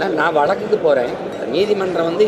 ஏன்னா நான் வழக்குக்கு போகிறேன் நீதிமன்றம் வந்து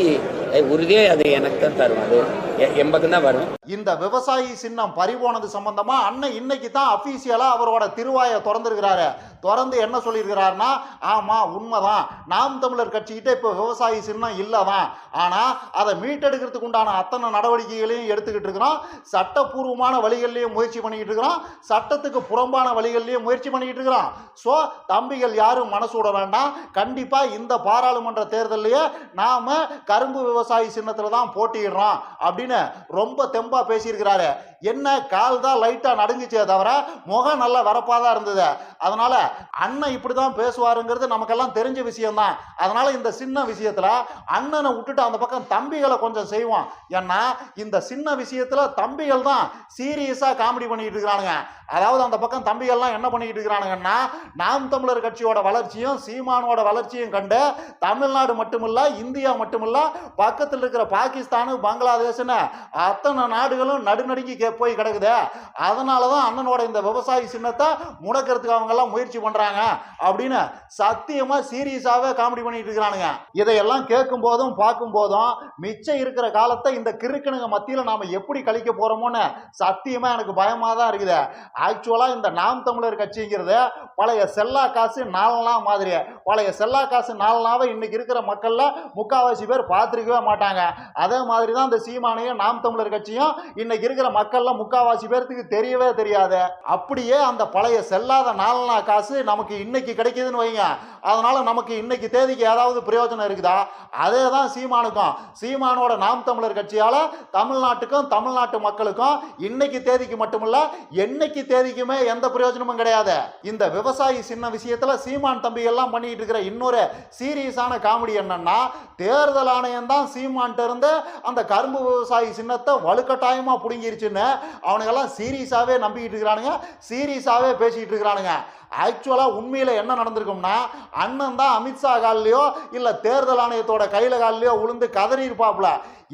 உறுதியே அது எனக்கு தான் தரும். அது எ- தான் வரும். இந்த விவசாயி சின்னம் பறிபோனது சம்பந்தமா அண்ணன் இன்னைக்கு தான் அபிஷியலா அவரோட திருவாயை திறந்திருக்கிறாரு. திறந்து என்ன சொல்லியிருக்கிறாருன்னா ஆமா உண்மைதான். நாம் தமிழர் கட்சிக்கிட்ட இப்போ விவசாயி சின்னம் இல்லதான். ஆனால் அதை மீட்டெடுக்கிறதுக்கு உண்டான அத்தனை நடவடிக்கைகளையும் எடுத்துக்கிட்டு இருக்கிறோம். சட்டப்பூர்வமான வழிகள்லையும் முயற்சி பண்ணிக்கிட்டு இருக்கிறோம். சட்டத்துக்கு புறம்பான வழிகள்லையும் முயற்சி பண்ணிக்கிட்டு இருக்கிறோம். ஸோ தம்பிகள் யாரும் மனசு விட வேண்டாம். கண்டிப்பாக இந்த பாராளுமன்ற தேர்தலையே நாம் கரும்பு விவசாயி சின்னத்தில் தான் போட்டியிடுறோம் அப்படின்னு ரொம்ப தெம்பாக பேசியிருக்கிறாரு. என்ன கால் தான் லைட்டாக நடுங்குச்சே தவிர முகம் நல்ல வரப்பாக தான் இருந்தது. அதனால் அண்ணன் இப்படி தான் பேசுவாருங்கிறது நமக்கெல்லாம் தெரிஞ்ச விஷயம்தான். அதனால் இந்த சின்ன விஷயத்தில் அண்ணனை விட்டுட்டு அந்த பக்கம் தம்பிகளை கொஞ்சம் செய்வோம். ஏன்னா இந்த சின்ன விஷயத்தில் தம்பிகள் தான் சீரியஸாக காமெடி பண்ணிக்கிட்டு இருக்கிறானுங்க. அதாவது அந்த பக்கம் தம்பிகள்லாம் என்ன பண்ணிக்கிட்டு இருக்கிறானுங்கன்னா நாம் தமிழர் கட்சியோட வளர்ச்சியும் சீமானோட வளர்ச்சியும் கண்டு தமிழ்நாடு மட்டுமில்ல இந்தியா மட்டுமில்ல பக்கத்தில் இருக்கிற பாகிஸ்தானு பங்களாதேஷ்னு அத்தனை நாடுகளும் நடுநடுங்கி கே- போய் கிடக்குது. அதனால தான் அண்ணனோட இந்த விவசாயி சின்னத்தை முடக்கிறதுக்கு அவங்க எல்லாம் முயற்சி பண்றாங்க அப்படின்னு சத்தியமாக சீரியஸாகவே காமெடி பண்ணிட்டு இருக்கிறானுங்க. இதையெல்லாம் கேட்கும் போதும் பார்க்கும் போதும் மிச்சம் இருக்கிற காலத்தை இந்த கிறுக்கனுங்க மத்தியில் நாம எப்படி கழிக்க போறோமோன்னு சத்தியமாக எனக்கு பயமாக தான் இருக்குது ஆக்சுவலாக இந்த நாம் தமிழர் கட்சிங்கிறது பழைய செல்லா காசு நாலனா மாதிரி. பழைய செல்லா காசு நாலனாவை இன்னைக்கு இருக்கிற மக்களில் முக்காவாசி பேர் பார்த்துருக்கவே மாட்டாங்க. அதே மாதிரி தான் இந்த சீமானையும் நாம் தமிழர் கட்சியும் இன்னைக்கு இருக்கிற மக்கள் மக்கள்ல முக்காவாசி பேர்த்துக்கு தெரியவே தெரியாத. அப்படியே அந்த பழைய செல்லாத நாலனா காசு நமக்கு இன்னைக்கு கிடைக்குதுன்னு வைங்க. அதனால நமக்கு இன்னைக்கு தேதிக்கு ஏதாவது பிரயோஜனம் இருக்குதா? அதே தான் சீமானுக்கும். சீமானோட நாம் தமிழர் கட்சியால் தமிழ்நாட்டுக்கும் தமிழ்நாட்டு மக்களுக்கும் இன்னைக்கு தேதிக்கு மட்டுமில்ல என்னைக்கு தேதிக்குமே எந்த பிரயோஜனமும் கிடையாது. இந்த விவசாயி சின்ன விஷயத்தில் சீமான் தம்பி எல்லாம் பண்ணிட்டு இருக்கிற இன்னொரு சீரியஸான காமெடி என்னன்னா தேர்தல் ஆணையம் தான் சீமான்ட்டு இருந்து அந்த கரும்பு விவசாயி சின்னத்தை வலுக்கட்டாயமாக பிடுங்கிருச்சுன்னு அவனுங்கெல்லாம் சீரியஸாவே நம்பிக்கிட்டு இருக்கிறானுங்க. சீரியஸாவே பேசிக்கிட்டு இருக்கிறானுங்க. ஆக்சுவலாக உண்மையில் என்ன நடந்திருக்கும்னா அண்ணன் தான் அமித்ஷா கால்லையோ இல்லை தேர்தல் ஆணையத்தோட கையில் காலிலையோ உளுந்து கதறி இருப்பாப்புல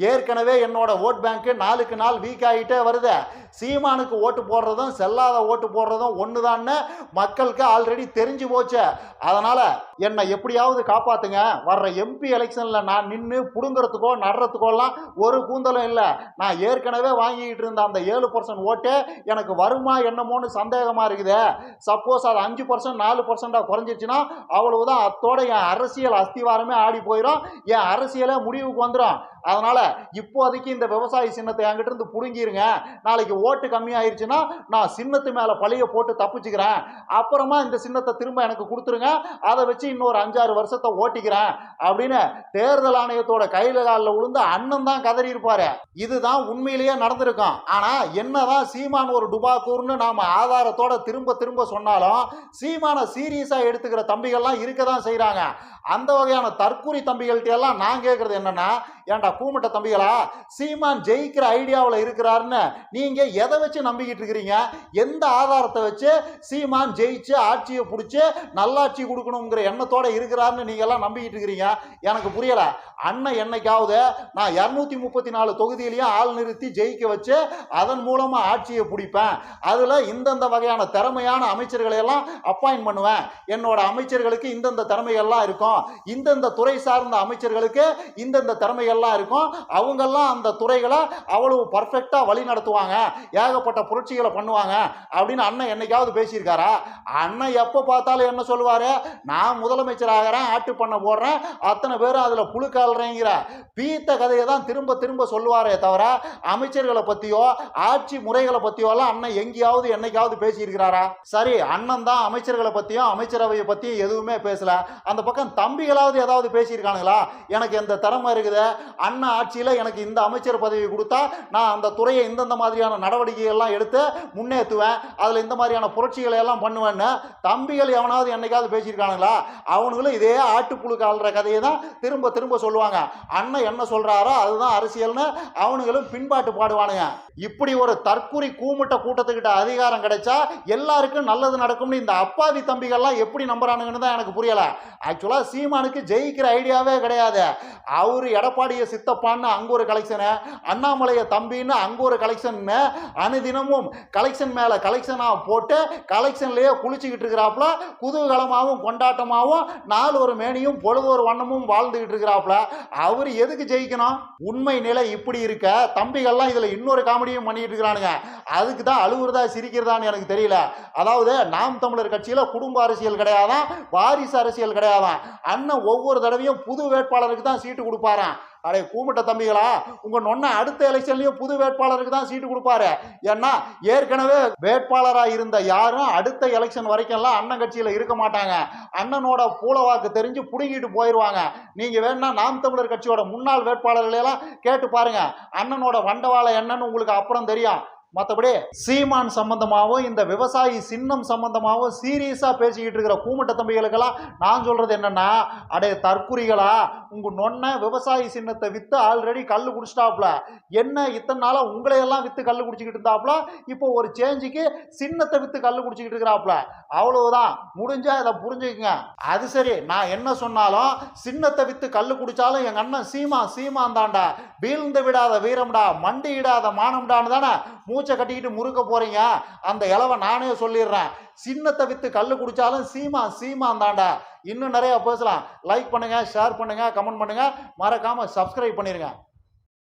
ஏற்கனவே என்னோட ஓட் பேங்க்கு நாளுக்கு நாள் வீக் ஆகிட்டே வருது. சீமானுக்கு ஓட்டு போடுறதும் செல்லாத ஓட்டு போடுறதும் ஒன்று மக்களுக்கு ஆல்ரெடி தெரிஞ்சு போச்சு. அதனால் என்னை எப்படியாவது காப்பாற்றுங்க வர்ற எம்பி எலெக்ஷனில் நான் நின்று புடுங்கிறதுக்கோ நடுறதுக்கோலாம் ஒரு கூந்தலும் இல்லை. நான் ஏற்கனவே வாங்கிக்கிட்டு இருந்த அந்த ஏழு பர்சன்ட் ஓட்டு எனக்கு வருமா என்னமோன்னு சந்தேகமாக இருக்குது. சப்போஸ் அது அஞ்சு பர்சன்ட் நாலு பர்சண்டாக குறைஞ்சிருச்சுன்னா அவ்வளவுதான். அத்தோட என் அரசியல் அஸ்திவாரமே ஆடி போயிடும் என் அரசியலே முடிவுக்கு வந்துடும் அதனால இப்போதைக்கு இந்த விவசாய சின்னத்தை என்கிட்ட இருந்து புடுங்கிருங்க. நாளைக்கு ஓட்டு கம்மியாயிருச்சுன்னா நான் சின்னத்து மேலே பழிய போட்டு தப்பிச்சுக்கிறேன். அப்புறமா இந்த சின்னத்தை திரும்ப எனக்கு கொடுத்துருங்க. அதை வச்சு இன்னொரு அஞ்சாறு வருஷத்தை ஓட்டிக்கிறேன். அப்படின்னு தேர்தல் ஆணையத்தோட கையில காலில் விழுந்து அண்ணன் தான் கதறி இருப்பாரு இதுதான் உண்மையிலேயே நடந்திருக்கும். ஆனா என்னதான் சீமான் ஒரு டுபாக்கூர்னு நாம ஆதாரத்தோட திரும்ப திரும்ப சொன்னாலும் சீமானை சீரியஸா எடுத்துக்கிற தம்பிகள்லாம் இருக்க தான் செய்கிறாங்க அந்த வகையான தற்கூரி தம்பிகள்கிட்ட எல்லாம் நான் கேட்கறது என்னன்னா ஏன்டா கூமட்ட தம்பிகளா சீமான் ஜெயிக்கிற ஐடியாவில் இருக்கிறாருன்னு நீங்க எதை வச்சு நம்பிக்கிட்டு இருக்கிறீங்க? எந்த ஆதாரத்தை வச்சு சீமான் ஜெயிச்சு ஆட்சியை பிடிச்சி நல்லாட்சி கொடுக்கணுங்கிற எண்ணத்தோட இருக்கிறாருன்னு நீங்க எல்லாம் நம்பிக்கிட்டு இருக்கிறீங்க? எனக்கு புரியல. அண்ணன் என்னைக்காவது நான் இரநூத்தி முப்பத்தி நாலு தொகுதியிலையும் ஆள் நிறுத்தி ஜெயிக்க வச்சு அதன் மூலமா ஆட்சியை பிடிப்பேன். அதுல இந்தந்த வகையான திறமையான அமைச்சர்களை எல்லாம் அப்பாயின்ட் பண்ணுவேன். என்னோட அமைச்சர்களுக்கு இந்தந்த திறமைகள்லாம் இருக்கும். இந்தந்த துறை சார்ந்த அமைச்சர்களுக்கு இந்தந்த திறமைகள்லாம் இருக்கும். அவங்கெல்லாம் அந்த துறைகளை அவ்வளவு பர்ஃபெக்டாக வழி நடத்துவாங்க. ஏகப்பட்ட புரட்சிகளை பண்ணுவாங்க. அப்படின்னு அண்ணன் என்னைக்காவது பேசியிருக்காரா? அண்ணன் எப்போ பார்த்தாலும் என்ன சொல்லுவாரு? நான் முதலமைச்சர் ஆகிறேன் ஆட்டு பண்ண போடுறேன் அத்தனை பேரும் அதில் புழுக்காள்றேங்கிற பீத்த கதையை தான் திரும்ப திரும்ப சொல்லுவாரே தவிர அமைச்சர்களை பற்றியோ ஆட்சி முறைகளை பற்றியோலாம் அண்ணன் எங்கேயாவது என்னைக்காவது பேசியிருக்கிறாரா? சரி அண்ணன் தான் அமைச்சர்களை பற்றியும் அமைச்சரவையை பற்றியும் எதுவுமே பேசல. அந்த பக்கம் தம்பிகளாவது ஏதாவது பேசியிருக்கானுங்களா? எனக்கு எந்த திறமை இருக்குது? அண்ணன் ஆட்சியில் எனக்கு இந்த அமைச்சர் பதவி கொடுத்தா நான் அந்த துறையை இந்தந்த மாதிரியான நடவடிக்கைகள்லாம் எடுத்து முன்னேற்றுவேன். அதில் இந்த மாதிரியான புரட்சிகளை எல்லாம் பண்ணுவேன்னு தம்பிகள் எவனாவது என்னைக்காவது பேசியிருக்கானுங்களா? அவனுங்களும் இதே ஆட்டுப்புழுக்கு கால்ற கதையை தான் திரும்ப திரும்ப சொல்லுவாங்க. அண்ணன் என்ன சொல்கிறாரோ அதுதான் அரசியல்னு அவனுங்களும் பின்பாட்டு பாடுவானுங்க. இப்படி ஒரு தற்குறி கூமுட்ட கூட்டத்துக்கிட்ட அதிகாரம் கிடைச்சா எல்லாருக்கும் நல்லது நடக்கும்னு இந்த அப்பாவி தம்பிகள்லாம் எப்படி நம்புறானுங்கன்னு தான் எனக்கு புரியலை. ஆக்சுவலாக சீமானுக்கு ஜெயிக்கிற ஐடியாவே கிடையாது. அவர் எடப்பாடியை சித்தப்பான்னு அங்கே ஒரு கலெக்ஷனு அண்ணாமலையை தம்பின்னு அங்கே ஒரு கலெக்ஷன்னு அனுதினமும் கலெக்ஷன் மேலே கலெக்ஷனாக போட்டு கலெக்ஷன்லேயே குளிச்சுக்கிட்டு இருக்கிறாப்புல குதூகலமாகவும் கொண்டாட்டமாகவும் நாலு ஒரு மேனியும் பொழுது ஒரு வண்ணமும் வாழ்ந்துக்கிட்டு இருக்கிறாப்புல. அவர் எதுக்கு ஜெயிக்கணும்? உண்மை நிலை இப்படி இருக்க தம்பிகள்லாம் இதில் இன்னொரு காமெடியும் பண்ணிட்டு இருக்கிறானுங்க. அதுக்கு தான் அழுகுறதா சிரிக்கிறதான்னு எனக்கு தெரியல. அதாவது நாம் தமிழர் கட்சியில் குடும்ப அரசியல் கிடையாதான் வாரிசு அரசியல் கிடையாதான். அண்ணன் ஒவ்வொரு தடவையும் புது வேட்பாளருக்கு தான் சீட்டு கொடுப்பாரான் அடைய கூமிட்ட தம்பிகளா உங்க நொன்ன அடுத்த எலெக்ஷன்லயும் புது வேட்பாளருக்கு தான் சீட்டு கொடுப்பாரு. ஏன்னா ஏற்கனவே வேட்பாளரா இருந்த யாரும் அடுத்த எலெக்ஷன் வரைக்கும்லாம் அண்ணன் கட்சியில இருக்க மாட்டாங்க. அண்ணனோட பூலவாக்கு தெரிஞ்சு புடுங்கிட்டு போயிடுவாங்க நீங்க வேணா நாம் தமிழர் கட்சியோட முன்னாள் வேட்பாளர்களை எல்லாம் கேட்டு பாருங்க. அண்ணனோட வண்டவாளம் என்னன்னு உங்களுக்கு அப்புறம் தெரியும். மற்றபடி சீமான் சம்பந்தமாகவும் இந்த விவசாயி சின்னம் சம்பந்தமாகவும் சீரியஸாக பேசிக்கிட்டு இருக்கிற கூமட்ட தம்பிகளுக்கெல்லாம் நான் சொல்கிறது என்னென்னா அடே தற்குறிகளா உங்கள் நொன்ன விவசாயி சின்னத்தை விற்று ஆல்ரெடி கல் குடிச்சிட்டாப்புல. என்ன இத்தனை நாளாக உங்களையெல்லாம் விற்று கல் குடிச்சிக்கிட்டு இருந்தாப்புல? இப்போ ஒரு சேஞ்சுக்கு சின்னத்தை விற்று கல் குடிச்சிக்கிட்டு இருக்கிறாப்புல. அவ்வளவுதான். முடிஞ்சால் இதை புரிஞ்சுக்குங்க. அது சரி. நான் என்ன சொன்னாலும் சின்னத்தை விற்று கல் குடித்தாலும் எங்கள் அண்ணன் சீமா சீமான் தாண்டா வீழ்ந்து விடாத வீரம்டா மண்டி இடாத மானம்டான்னு தானே மூச்சை கட்டிக்கிட்டு முறுக்க போறீங்க? அந்த இலவை நானே சொல்லிடுறேன். சின்னத்தை வித்து கல் குடிச்சாலும் சீமா சீமான் தாண்டா இன்னும் நிறைய பேசலாம். லைக் பண்ணுங்க ஷேர் பண்ணுங்க கமெண்ட் பண்ணுங்க. மறக்காம சப்ஸ்கிரைப் பண்ணிருங்க.